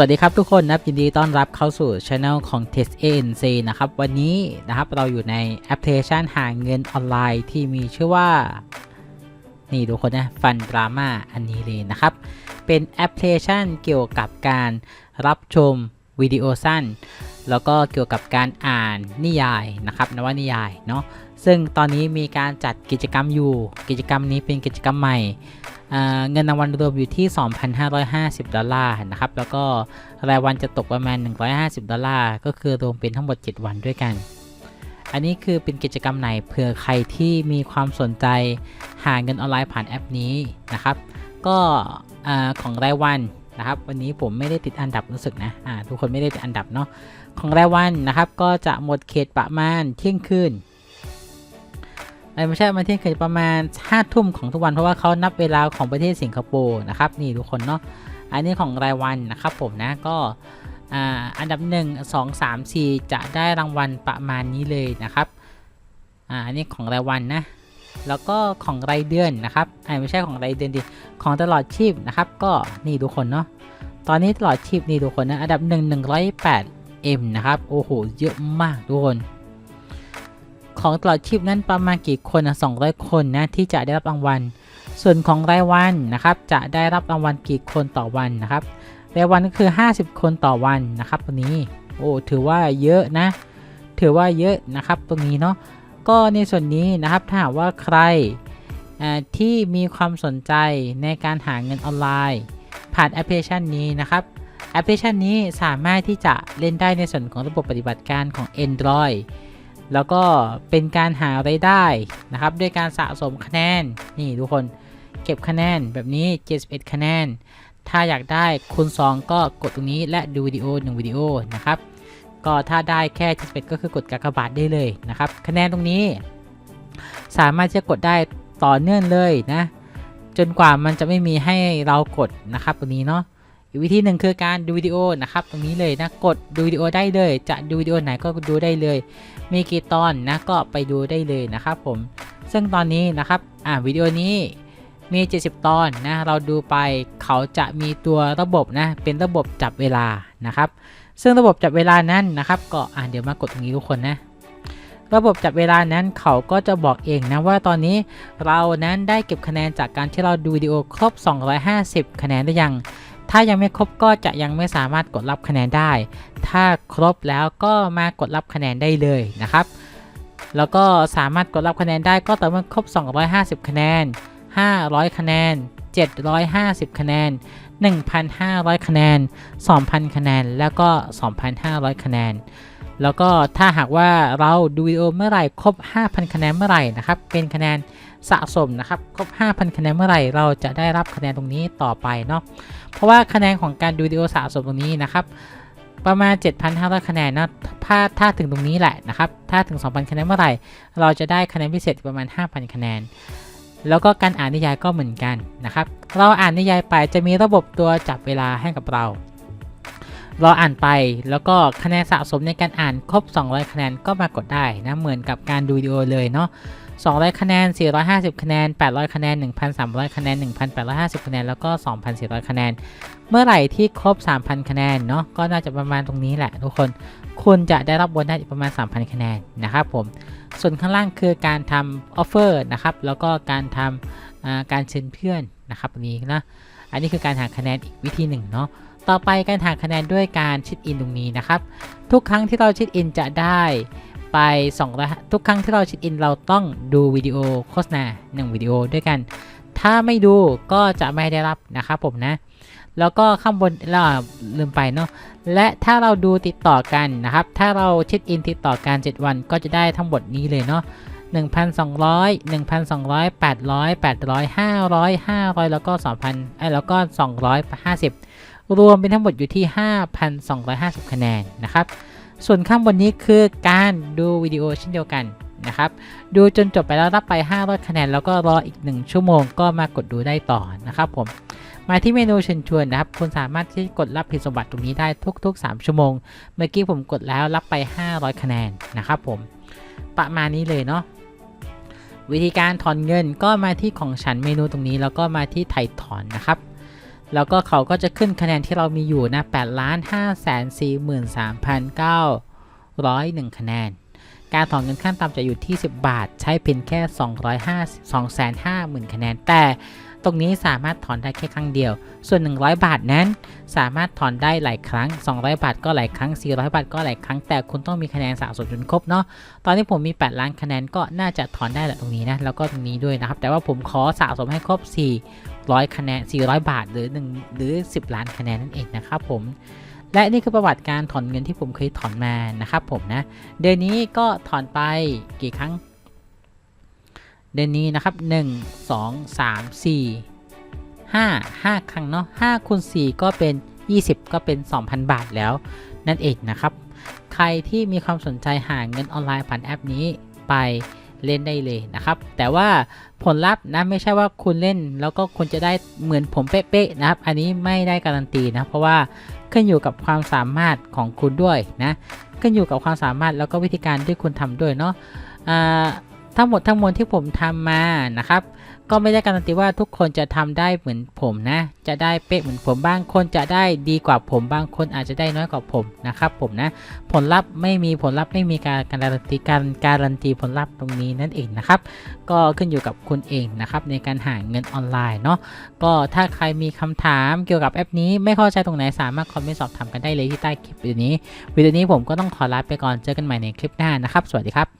สวัสดีครับทุกคนนะครับยินดีต้อนรับเข้าสู่ช anel ของ Test ANC นะครับวันนี้นะครับเราอยู่ในแอปพลิเคชันหาเงินออนไลน์ที่มีชื่อว่า นี่ทุกคนนะฟันดราม่าอันนี้เลยนะครับ เป็นแอปพลิเคชันเกี่ยวกับการรับชมวิดีโอสั้น แล้วก็เกี่ยวกับการอ่านนิยายนะครับนวนิยายเนาะ ซึ่งตอนนี้มีการจัดกิจกรรมอยู่ กิจกรรมนี้เป็นกิจกรรมใหม่เงินรางวัลรวมอยู่ที่ 2,550 ดอลลาร์นะครับ แล้วก็รายวันจะตกประมาณ 150 ดอลลาร์ ก็คือรวมเป็นทั้งหมด 7 วันด้วยกัน อันนี้คือเป็นกิจกรรมไหนเผื่อใครที่มีความสนใจหาเงินออนไลน์ผ่านแอปนี้นะครับ ก็ของรายวันนะครับ วันนี้ผมไม่ได้ติดอันดับรู้สึกนะทุกคนไม่ได้ติดอันดับเนาะ ของรายวันนะครับ ก็จะหมดเขตประมาณเที่ยงคืน ไม่ใช่มาเที่ยงคืนประมาณ5ทุ่มของทุกวันเพราะว่าเขานับเวลาของประเทศสิงคโปร์นะครับนี่ทุกคนเนาะอันนี้ของรายวันนะครับผมนะก็อ,อันดับ 1 2 3 4 จะได้รางวัลประมาณนี้เลยนะครับอ่าอันนี้ของรายวันนะแล้วก็ของรายเดือนนะครับไอ้ไม่ใช่ของรายเดือนดิของตลอดชีพนะครับ ก็นี่ทุกคนเนาะตอนนี้ตลอดชีพนี่ทุกคนนะอันดับ 1 108 M นะครับโอ้โหเยอะมากทุกคน ของตลอดชีพนั้นประมาณกี่คนนะ200 คนนะที่จะได้รับรางวัล ส่วนของรายวันนะครับจะได้รับรางวัลกี่คนต่อวันนะครับรายวันก็คือ 50 คนต่อวันนะครับตัวนี้โอ้ถือว่าเยอะนะ ถือว่าเยอะนะครับตรงนี้เนาะก็ในส่วนนี้นะครับถ้าหากว่าใครที่มีความสนใจในการหาเงินออนไลน์ ผ่านแอปพลิเคชันนี้นะครับแอปพลิเคชันนี้สามารถที่จะเล่นได้ในส่วนของระบบปฏิบัติการของ Android แล้วก็เป็นการหาไรายได้นะครับ ด้วยการสะสมคะแนน นี่ทุกคนเก็บคะแนนแบบนี้ 71 คะแนน ถ้าอยากได้คูณ2 ก็กดตรงนี้และดูวิดีโอ 1 วิดีโอนะครับ ก็ถ้าได้แค่ 71 ก็คือกดกากบาทได้เลยนะครับ คะแนนตรงนี้ สามารถจะกดได้ต่อเนื่องเลยนะ จนกว่ามันจะไม่มีให้เรากดนะครับตรงนี้เนาะ อีกวิธีหนึ่งคือการดูวิดีโอนะครับ ตรงนี้เลยนะกดดูวิดีโอได้เลย จะดูวิดีโอไหนก็ดูได้เลย มีกี่ตอนนะก็ไปดูได้เลยนะครับผมซึ่งตอนนี้นะครับอ่าวิดีโอนี้มี 70 ตอนนะเราดูไปเขาจะมีตัวระบบนะเป็นระบบจับเวลานะครับ ซึ่งระบบจับเวลานั้นนะครับก็อ่าเดี๋ยวมากดตรงนี้ทุกคนนะระบบจับเวลานั้นเขาก็จะบอกเองนะว่าตอนนี้เรานั้นได้เก็บคะแนนจากการที่เราดูวิดีโอครบ 250 คะแนนหรือยัง ถ้ายังไม่ครบก็จะยังไม่สามารถกดรับคะแนนได้ ถ้าครบแล้วก็มากดรับคะแนนได้เลยนะครับ แล้วก็สามารถกดรับคะแนนได้ก็ต่อเมื่อครบ 250 คะแนน 500 คะแนน 750 คะแนน 1,500 คะแนน 2,000 คะแนน แล้วก็ 2,500 คะแนน แล้วก็ถ้าหากว่าเราดูวิดีโอเมื่อไหร่ครบ 5,000 คะแนนเมื่อไหร่นะครับ เป็นคะแนน สะสมนะครับครบ 5,000 คะแนนเมื่อไหร่เราจะได้รับคะแนนตรงนี้ต่อไปเนาะเพราะว่าคะแนนของการดูวิดีโอสะสมตรงนี้นะครับประมาณ 7,500 คะแนนนะถ้าถ้าถึงตรงนี้แหละนะครับ ถ้าถึง 2,000 คะแนนเมื่อไหร่ เราจะได้คะแนนพิเศษประมาณ 5,000 คะแนน แล้วก็การอ่านนิยายก็เหมือนกันนะครับ เราอ่านนิยายไปจะมีระบบตัวจับเวลาให้กับเรา เราอ่านไปแล้วก็คะแนนสะสมในการอ่านครบ 200 คะแนนก็มากดได้นะเหมือนกับการดูวิดีโอเลยเนาะ200 คะแนน 450 คะแนน 800 คะแนน 1,300 คะแนน 1,850 คะแนน แล้วก็ 2,400 คะแนน เมื่อไหร่ที่ครบ 3,000 คะแนน เนาะ ก็น่าจะประมาณตรงนี้แหละทุกคน คุณจะได้รับโบนัสประมาณ 3,000 คะแนน นะครับผม ส่วนข้างล่างคือการทำออฟเฟอร์นะครับ แล้วก็การทำการเชิญเพื่อนนะครับนนี้นะ อันนี้คือการหาคะแนนอีกวิธีหนึ่งเนาะ ต่อไปการหาคะแนนด้วยการชิดอินตรงนี้นะครับ ทุกครั้งที่เราชิดอินจะได้ไป200ทุกครั้งที่เราชิดอินเราต้องดูวิดีโอโฆษณา1วิดีโอด้วยกัน ถ้าไม่ดูก็จะไม่ได้รับนะครับผมนะ แล้วก็ข้างบนเราลืมไปเนาะ และถ้าเราดูติดต่อกันนะครับ ถ้าเราช็คอินติดต่อกัน 7 วันก็จะได้ทั้งหมดนี้เลยเนาะ1,200 1,200 800 800 500 500 แล้วก็2,000ไอ้ยแล้วก็ 250 รวมเป็นทั้งหมดอยู่ที่ 5,250 คะแนนนะครับ ส่วนข้างบนนี้คือการดูวิดีโอเช่นเดียวกันนะครับ ดูจนจบไปแล้วรับไป 500 คะแนน แล้วก็รออีก 1 ชั่วโมงก็มากดดูได้ต่อนะครับผม มาที่เมนูเชิญชวนนะครับ คุณสามารถที่กดรับผิดสมบัติตรงนี้ได้ทุก ๆ 3 ชั่วโมง เมื่อกี้ผมกดแล้วรับไป 500 คะแนนนะครับผม ประมาณนี้เลยเนาะวิธีการถอนเงินก็มาที่ของฉันเมนูตรงนี้แล้วก็มาที่ไถ่ถอนนะครับ แล้วก็เขาก็จะขึ้นคะแนนที่เรามีอยู่นะ8ล้าน5แสน43,901 คะแนน การถอนเงินขั้นต่ำจะอยู่ที่ 10 บาท ใช้เพียงแค่ 250 250,000 คะแนน แต่ รงนี้สามารถถอนได้แค่ครั้งเดียว ส่วน 100 บาทนั้น สามารถถอนได้หลายครั้ง 200 บาทก็หลายครั้ง 400 บาทก็หลายครั้ง แต่คุณต้องมีคะแนนสะสมจนครบเนาะ ตอนนี้ผมมี 8 ล้านคะแนนก็น่าจะถอนได้แหละตรงนี้นะ แล้วก็ตรงนี้ด้วยนะครับ แต่ว่าผมขอสะสมให้ครบ 400 คะแนน 400 บาทหรือ1หรือ 10 ล้านคะแนนนั่นเองนะครับผมและนี่คือประวัติการถอนเงินที่ผมเคยถอนมานะครับผมนะ เดือนนี้ก็ถอนไปกี่ครั้ง เดือนนี้นะครับ 1 2 3 4 5 5 ครั้งเนาะ5คูณ4ก็เป็น 20 ก็เป็น 2,000 บาทแล้ว นั่นเองนะครับ ใครที่มีความสนใจหาเงินออนไลน์ผ่านแอปนี้ไปเล่นได้เลยนะครับ แต่ว่าผลลัพธ์นะไม่ใช่ว่าคุณเล่น แล้วก็คุณจะได้เหมือนผมเป๊ะๆนะครับ อันนี้ไม่ได้การันตีนะ เพราะว่าขึ้นอยู่กับความสามารถของคุณด้วยนะ ขึ้นอยู่กับความสามารถแล้วก็วิธีการที่คุณทำด้วยเนาะ ทั้งหมดทั้งมวลที่ผมทำมานะครับ ก็ไม่ได้การันตีว่าทุกคนจะทำได้เหมือนผมนะ จะได้เป๊ะเหมือนผมบางคนจะได้ดีกว่าผมบางคนอาจจะได้น้อยกว่าผมนะครับผมนะ ผลลัพธ์ไม่มีผลลัพธ์ไม่มีการการันตีการการันตีผลลัพธ์ตรงนี้นั่นเองนะครับ ก็ขึ้นอยู่กับคุณเองนะครับในการหาเงินออนไลน์เนาะ ก็ถ้าใครมีคำถามเกี่ยวกับแอปนี้ไม่เข้าใจตรงไหนสามารถคอมเมนต์สอบถามกันได้เลยที่ใต้คลิปวิดีโอนี้ วิดีโอนี้ผมก็ต้องขอลาไปก่อน เจอกันใหม่ในคลิปหน้านะครับ สวัสดีครับ